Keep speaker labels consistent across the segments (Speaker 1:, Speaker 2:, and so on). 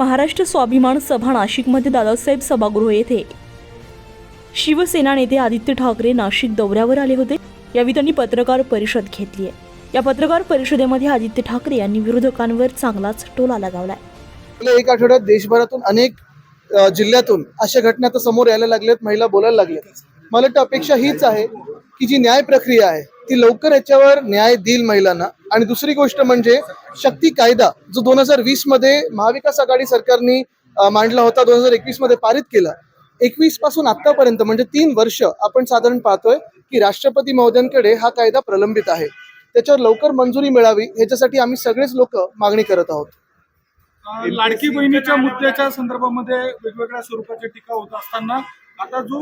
Speaker 1: महाराष्ट्र स्वाभिमान सभा नाशिकमध्ये दादासाहेब सभागृह येथे. शिवसेना नेते आदित्य ठाकरे नाशिक दौऱ्यावर आले होते. यावेळी त्यांनी पत्रकार परिषद घेतली आहे. या पत्रकार परिषदेमध्ये आदित्य ठाकरे यांनी विरोधकांवर चांगलाच टोला लगावलाय.
Speaker 2: गेल्या एक आठवड्यात देशभरातून अनेक अ, जिल्ह्यातून अशा घटना आता समोर यायला लागल्यात महिला बोलायला लागल्यात. मला वाटतं अपेक्षा हीच आहे की जी न्याय प्रक्रिया आहे ती लवकर याच्यावर न्याय देईल महिलांना. आणि दुसरी गोष्ट म्हणजे शक्ती कायदा जो दोन हजार वीसमध्ये महाविकास आघाडी सरकारने मांडला होता दोन हजार एकवीसमध्ये पारित केला. एकवीसपासून आतापर्यंत म्हणजे तीन वर्ष आपण साधारण पाहतोय की राष्ट्रपती महोदयांकडे हा कायदा प्रलंबित आहे. त्याच्यावर लवकर मंजुरी मिळावी ह्याच्यासाठी आम्ही सगळेच लोक मागणी करत आहोत.
Speaker 3: लाडकी बहिणीच्या मुद्द्याच्या संदर्भामध्ये वेगवेगळ्या स्वरूपाची टीका होत असताना आता जो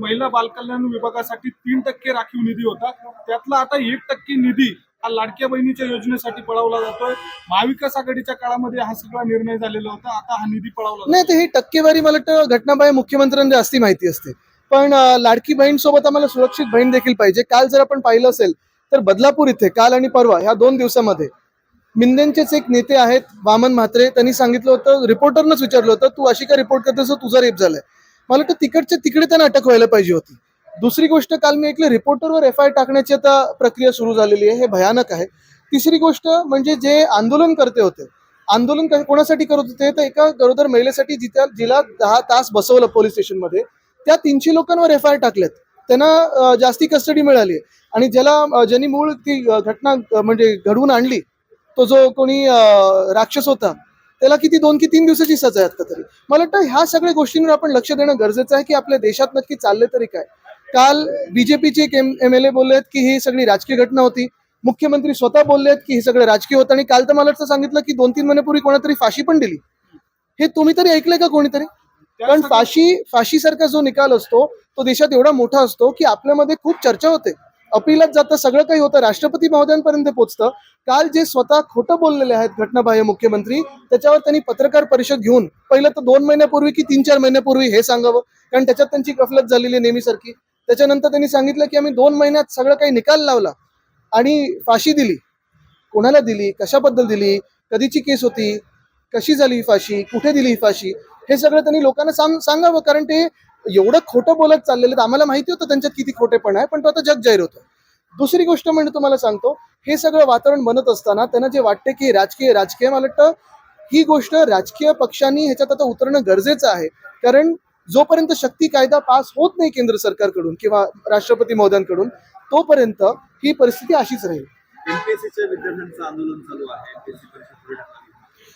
Speaker 3: महिला बालकल्याण विभागासाठी तीन टक्के राखीव निधी होता त्यातला आता एक टक्के निधी हा लाडक्या बहिणीच्या योजनेसाठी पळवला जातोय. महाविकास आघाडीच्या काळामध्ये हा सगळा निर्णय झालेला होता आता हा निधी पळवला
Speaker 2: नाही तर ही टक्केवारी मला वाटतं घटनाबाह्य मुख्यमंत्र्यांना जास्ती माहिती असते. पण लाडकी बहीण सोबत आम्हाला सुरक्षित बहीण देखील पाहिजे. काल जर आपण पाहिलं असेल तर बदलापूर इथे काल आणि परवा ह्या दोन दिवसामध्ये मिंदेंचेच एक नेते आहेत वामन म्हात्रे. त्यांनी सांगितलं होतं रिपोर्टरनंच विचारलं होतं तू अशी का रिपोर्ट करतेस? तुझा रेप झालाय. मला वाटतं तिकडच्या तिकडे त्यांना अटक व्हायला पाहिजे होती. दुसरी गोष्ट काल मी ऐकलं रिपोर्टरवर एफ आय टाकण्याची आता प्रक्रिया सुरू झालेली आहे हे भयानक आहे. तिसरी गोष्ट म्हणजे जे आंदोलन करते होते आंदोलन कोणासाठी करत होते तर एका गरोदर महिलेसाठी जिथे जिला दहा तास बसवलं पोलीस स्टेशनमध्ये त्या तीनशे लोकांवर एफ आय आर टाकल्यात त्यांना जास्ती कस्टडी मिळाली. आणि ज्याला ज्यांनी मूळ ती घटना म्हणजे घडवून आणली तो जो कोणी राक्षस होता त्याला किती दोन की तीन दिवसाची सजा आहे आता तरी. मला वाटतं ह्या सगळ्या गोष्टींवर आपण लक्ष देणं गरजेचं आहे की आपल्या देशात नक्की चालले तरी काय. काल बीजेपीचे एक एम एल ए बोलले आहेत की ही सगळी राजकीय घटना होती. मुख्यमंत्री स्वतः बोलले आहेत की हे सगळं राजकीय होतं आणि काल तर मला असं सांगितलं की दोन तीन महिन्यापूर्वी कोणातरी फाशी पण दिली. हे तुम्ही तरी ऐकलंय का कोणीतरी? कारण फाशी फाशीसारखा जो निकाल असतो तो देशात एवढा मोठा असतो की आपल्यामध्ये खूप चर्चा होते. अपिलात जातं. सगळं काही होतं. राष्ट्रपती महोदयांपर्यंत पोहोचतं काल जे स्वतः खोटं बोललेले आहेत घटनाबाह्य मुख्यमंत्री त्याच्यावर त्यांनी पत्रकार परिषद घेऊन पहिलं तर दोन महिन्यापूर्वी की तीन चार महिन्यापूर्वी हे सांगावं. कारण त्याच्यात त्यांची गफलत झालेली नेहमीसारखी. त्याच्यानंतर त्यांनी सांगितलं की आम्ही दोन महिन्यात सगळं काही निकाल लावला आणि फाशी दिली. कोणाला दिली? कशाबद्दल दिली? कधीची केस होती? कशी झाली ही फाशी? कुठे दिली ही फाशी? हे सगळं त्यांनी लोकांना सांग सांगावं. कारण ते एवढं खोटं बोलत चाललेलं आहेत. आम्हाला माहिती होतं त्यांच्यात किती खोटेपण आहे पण तो आता जग जाहीर होतो दुसरी गोष्ट म्हणजे तुम्हाला सांगतो हे सगळं वातावरण बनत असताना त्यांना जे वाटते की राजकीय राजकीय मला वाटतं ही गोष्ट राजकीय पक्षांनी ह्याच्यात आता उतरणं गरजेचं आहे कारण जोपर्यंत शक्ती कायदा पास होत नाही केंद्र सरकारकडून किंवा राष्ट्रपती महोदयांकडून तोपर्यंत ही परिस्थिती अशीच राहील.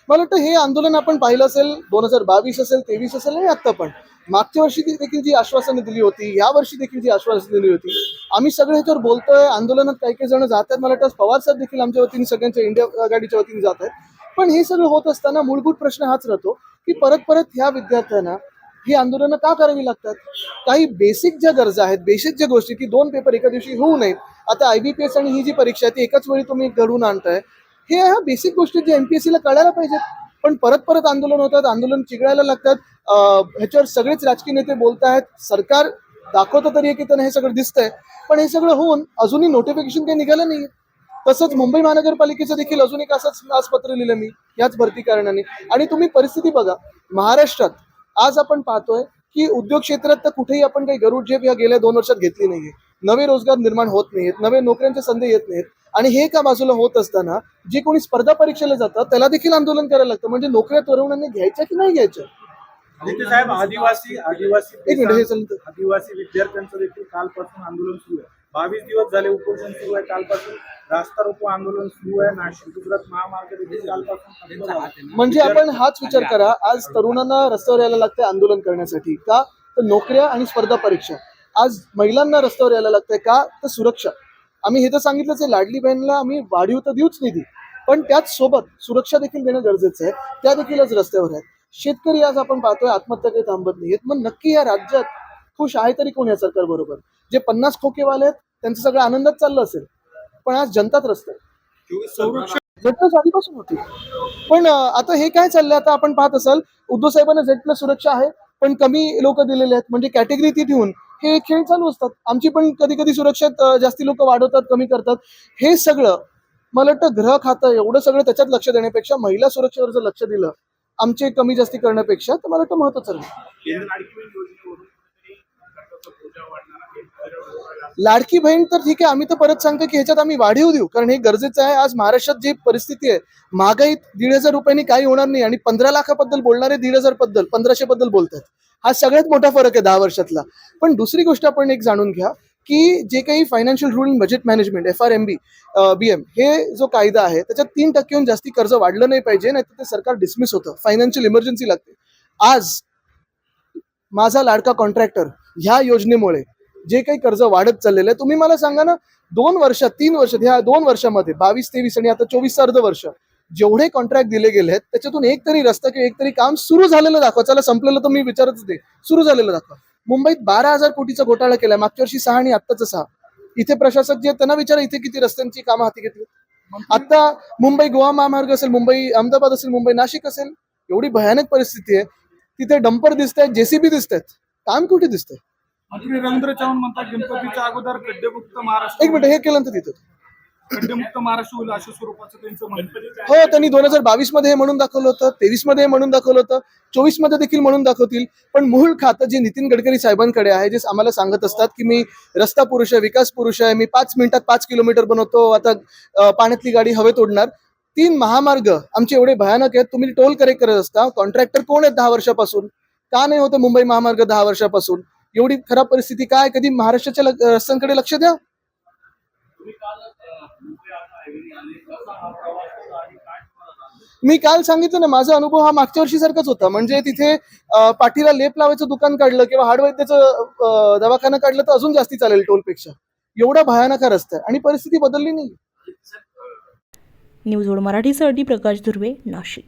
Speaker 2: मला वाटतं हे आंदोलन आपण पाहिलं असेल दोन हजार बावीस असेल तेवीस असेल आणि आत्ता पण मागच्या वर्षी देखील जी आश्वासनं दिली होती या वर्षी देखील जी आश्वासनं दिली होती. आम्ही सगळे ह्याच्यावर बोलतोय आंदोलनात काही काही जण जात आहेत. मला वाटतं पवार साहेब देखील आमच्या वतीने सगळ्यांच्या इंडिया आघाडीच्या वतीने जात आहेत. पण हे सगळं होत असताना मूलभूत प्रश्न हाच राहतो की परत परत ह्या विद्यार्थ्यांना ही आंदोलनं का करावी लागतात? काही बेसिक ज्या गरजा आहेत बेसिक ज्या गोष्टी की दोन पेपर एका दिवशी होऊ नयेत. आता आय बी पी एस आणि ही जी परीक्षा आहे ती एकाच वेळी तुम्ही घडवून आणताय. हे ह्या बेसिक गोष्टी ज्या एमपीएससी ला कळायला पाहिजेत. पण परत परत आंदोलन होतात आंदोलन चिघळायला लागतात. ह्याच्यावर सगळेच राजकीय नेते बोलत आहेत. सरकार दाखवतं तरी की त्यांना हे सगळं दिसतंय. पण हे सगळं होऊन अजूनही नोटिफिकेशन काही निघालं नाही तसंच मुंबई महानगरपालिकेचं देखील अजून एक असंच आज पत्र लिहिलं मी याच भरती कारणाने. आणि तुम्ही परिस्थिती बघा महाराष्ट्रात आज आपण पाहतोय की उद्योग क्षेत्रात तर कुठेही आपण काही गरुड झेप या गेल्या दोन वर्षात घेतली नाहीये. नवे रोजगार निर्माण होत नाहीत नवे नोकऱ्यांच्या संधी येत नाहीत. आणि हे का बाजूला होत असताना जे कोणी स्पर्धा परीक्षेला जातात त्याला देखील आंदोलन करायला लागतं. म्हणजे नोकऱ्या तरुणांनी घ्यायच्या की नाही घ्यायच्या?
Speaker 4: साहेब आदिवासी आदिवासी
Speaker 2: एक मिनिट हे
Speaker 4: आदिवासी विद्यार्थ्यांचं देखील कालपासून आंदोलन सुरू आहे. बावीस दिवस झाले उपोषण सुरू आहे कालपासून. रास्ता रोको आंदोलन सुरू आहे. नाशिक गुजरात महामार्ग देखील कालपासून.
Speaker 2: म्हणजे आपण हाच विचार करा आज तरुणांना रस्त्यावर यायला लागतंय आंदोलन करण्यासाठी. का? तर नोकऱ्या आणि स्पर्धा परीक्षा. आज महिलांना रस्त्यावर यायला लागतंय का? तर सुरक्षा. आम्ही हे तर सांगितलंच आहे लाडली बहिणीला आम्ही वाढीव तर देऊच निधी पण त्याच सोबत सुरक्षा देखील देणं गरजेचं आहे. त्या देखील आज रस्त्यावर आहेत. शेतकरी आज आपण पाहतोय आत्महत्या काही थांबत नाहीयेत. मग नक्की या राज्यात खुश आहे तरी कोण या सरकार बरोबर जे पन्नास खोकेवाले आहेत त्यांचं सगळं आनंदात चाललं असेल. पण आज जनताच रस्ते झेड प्लस आधीपासून होती. पण आता हे काय चाललंय? आता आपण पाहत असाल उद्धव साहेबांना झेड प्लस सुरक्षा आहे पण कमी लोक दिलेले आहेत. म्हणजे कॅटेगरी ती ठेवून हे खेळ चालू असतात. आमची पण कधी कधी सुरक्षेत जास्ती लोक वाढवतात कमी करतात. हे सगळं मला वाटतं ग्रह खातं एवढं सगळं त्याच्यात लक्ष देण्यापेक्षा महिला सुरक्षेवर जर लक्ष दिलं आमचे कमी जास्ती करण्यापेक्षा तर मला वाटतं महत्वाचं राहील
Speaker 4: लाडकी बहीण
Speaker 2: लाडकी बहीण तर ठीक आहे आम्ही तर परत सांगतो की ह्याच्यात आम्ही वाढीव देऊ कारण हे गरजेचं आहे. आज महाराष्ट्रात जी परिस्थिती आहे महागाईत दीड हजार रुपयांनी काही होणार नाही आणि पंधरा लाखाबद्दल बोलणारे दीड हजारबद्दल पंधराशे बद्दल बोलतात हा सगळ्यात मोठा फरक आहे दहा वर्षातला. पण दुसरी गोष्ट आपण एक जाणून घ्या की जे काही financial rule in budget management F R M B B M हे जो कायदा आहे त्याच्यात तीन टक्केहून जास्ती कर्ज वाढलं नाही पाहिजे नाही तर ते सरकार डिसमिस होतं. फायनान्शियल इमर्जन्सी लागते. आज माझा लाडका कॉन्ट्रॅक्टर ह्या योजनेमुळे जे काही कर्ज वाढत चाललेलं आहे तुम्ही मला सांगा ना दोन वर्षात तीन वर्षात ह्या दोन वर्षामध्ये बावीस तेवीस आणि आता चोवीस अर्ध वर्ष जेवढे कॉन्ट्रॅक्ट दिले गेले आहेत त्याच्यातून एक तरी रस्ता किंवा एक तरी काम सुरू झालेलं दाखवा. चला संपलेलं तर मी विचारच दे सुरू झालेलं दाखवा. मुंबईत बारा हजार कोटीचा घोटाळा केलाय. मागच्या वर्षी सहा आणि आत्ताच सहा. इथे प्रशासक जे त्यांना विचारा इथे किती रस्त्यांची कामं हाती घेतली. आता मुंबई गोवा महामार्ग असेल मुंबई अहमदाबाद असेल मुंबई नाशिक असेल एवढी भयानक परिस्थिती आहे. तिथे डंपर दिसत आहेत जेसीबी दिसत आहेत काम कुठे दिसतंय?
Speaker 3: मंत्री रवींद्र चव्हाण म्हणतात गणपतीच्या अगोदर खड्डेमुक्त महाराष्ट्र.
Speaker 2: एक मिनिट हे केलं तर तिथं.
Speaker 3: खड्डेमुक्त महाराष्ट्र होईल अशा स्वरूपाचं त्यांचं म्हणणं. आहे.
Speaker 2: हो त्यांनी दोन हजार बावीसमध्ये हे म्हणून दाखवलं होतं तेवीसमध्ये हे म्हणून दाखवलं होतं चोवीसमध्ये देखील म्हणून दाखवतील. पण मूळ खातं जे नितीन गडकरी साहेबांकडे आहे जे आम्हाला सांगत असतात की मी रस्ता पुरुष आहे विकास पुरुष आहे मी पाच मिनिटात पाच किलोमीटर बनवतो आता पाण्यातली गाडी हवेत ओढणार तीन महामार्ग आमचे एवढे भयानक आहेत तुम्ही टोल करेक्ट करत असता कॉन्ट्रॅक्टर कोण आहेत दहा वर्षापासून? का नाही होतं मुंबई महामार्ग दहा वर्षापासून? एवढी खराब परिस्थिती काय? कधी महाराष्ट्राच्या रस्त्यांकडे लक्ष द्या. मी काल सांगितलं ना माझा अनुभव हा मागच्या वर्षी सारखाच होता. म्हणजे तिथे पाठीला लेप लावायचं दुकान काढलं किंवा हाडवैद्याचं दवाखाना काढलं तर अजून जास्ती चालेल टोलपेक्षा. एवढा भयानक रस्ता आहे आणि परिस्थिती बदलली नाही
Speaker 1: न्यूज ओड मराठीसाठी प्रकाश धुर्वे नाशिक.